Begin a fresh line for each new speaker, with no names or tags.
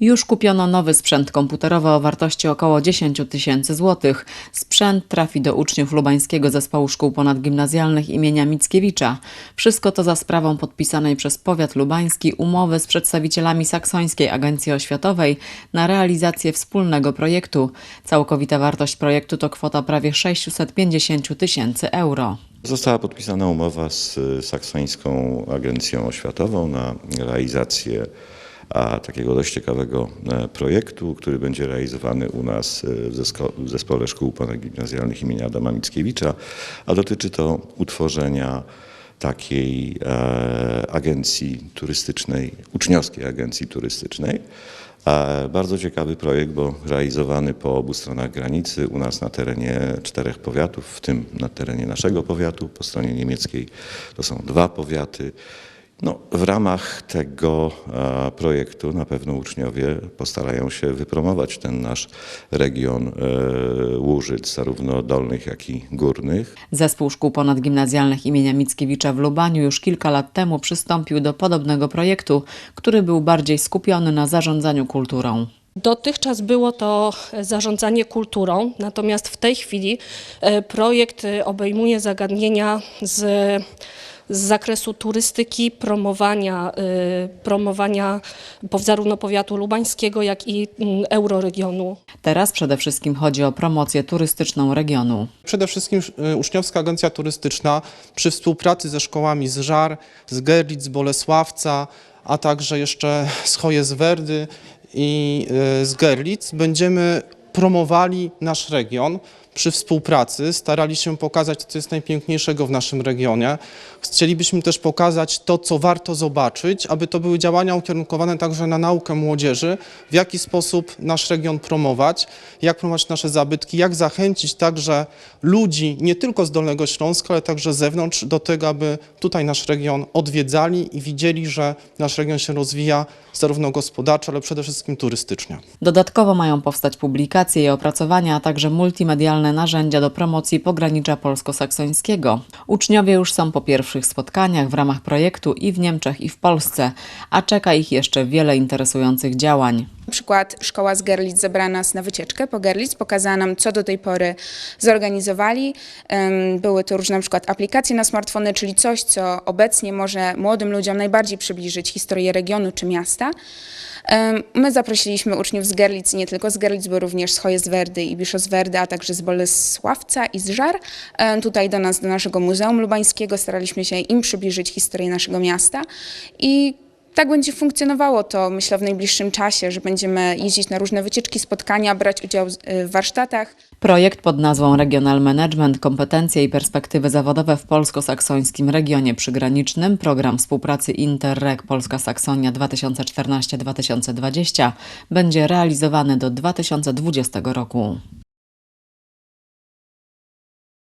Już kupiono nowy sprzęt komputerowy o wartości około 10 tysięcy złotych. Sprzęt trafi do uczniów lubańskiego zespołu szkół ponadgimnazjalnych imienia Mickiewicza. Wszystko to za sprawą podpisanej przez powiat lubański umowy z przedstawicielami Saksońskiej Agencji Oświatowej na realizację wspólnego projektu. Całkowita wartość projektu to kwota prawie 650 tysięcy euro.
Została podpisana umowa z Saksońską Agencją Oświatową na realizację a, takiego dość ciekawego e, projektu, który będzie realizowany u nas y, w, Zespole Szkół Ponadgimnazjalnych imienia Adama Mickiewicza, a dotyczy to utworzenia takiej e, agencji turystycznej, uczniowskiej agencji turystycznej. E, Bardzo ciekawy projekt, bo realizowany po obu stronach granicy, u nas na terenie czterech powiatów, w tym na terenie naszego powiatu, po stronie niemieckiej to są dwa powiaty. No, w ramach tego e, projektu na pewno uczniowie postarają się wypromować ten nasz region e, Łużyc, zarówno dolnych, jak i górnych.
Zespół szkół ponadgimnazjalnych imienia Mickiewicza w Lubaniu już kilka lat temu przystąpił do podobnego projektu, który był bardziej skupiony na zarządzaniu kulturą.
Dotychczas było to zarządzanie kulturą, natomiast w tej chwili e, projekt obejmuje zagadnienia z, z zakresu turystyki, promowania, e, promowania zarówno powiatu lubańskiego, jak i mm, euroregionu.
Teraz przede wszystkim chodzi o promocję turystyczną regionu.
Przede wszystkim y, Uczniowska Agencja Turystyczna przy współpracy ze szkołami z Żar, z Gerlitz, z Bolesławca, a także jeszcze z Hojeswerdy i y, z Gerlitz będziemy promowali nasz region przy współpracy, starali się pokazać co jest najpiękniejszego w naszym regionie. Chcielibyśmy też pokazać to, co warto zobaczyć, aby to były działania ukierunkowane także na naukę młodzieży, w jaki sposób nasz region promować, jak promować nasze zabytki, jak zachęcić także ludzi nie tylko z Dolnego Śląska, ale także z zewnątrz do tego, aby tutaj nasz region odwiedzali i widzieli, że nasz region się rozwija zarówno gospodarczo, ale przede wszystkim turystycznie.
Dodatkowo mają powstać publikacje i opracowania, a także multimedialne narzędzia do promocji pogranicza polsko-saksońskiego. Uczniowie już są po pierwszych spotkaniach w ramach projektu i w Niemczech, i w Polsce, a czeka ich jeszcze wiele interesujących działań.
Na przykład szkoła z Gerlitz zabrała nas na wycieczkę po Gerlitz, pokazała nam, co do tej pory zorganizowali. Były to różne na przykład aplikacje na smartfony, czyli coś, co obecnie może młodym ludziom najbardziej przybliżyć historię regionu czy miasta. My zaprosiliśmy uczniów z Gerlitz, nie tylko z Gerlitz, bo również z Hojeswerdy i Biszoswerdy, a także z Bolesławca i z Żar. Em, Tutaj do nas, do naszego Muzeum Lubańskiego staraliśmy się im przybliżyć historię naszego miasta i tak będzie funkcjonowało to, myślę, w najbliższym czasie, że będziemy jeździć na różne wycieczki, spotkania, brać udział w warsztatach.
Projekt pod nazwą Regional Management Kompetencje i perspektywy zawodowe w polsko-saksońskim regionie przygranicznym, program współpracy Interreg Polska Saksonia 2014-2020 będzie realizowany do 2020 roku.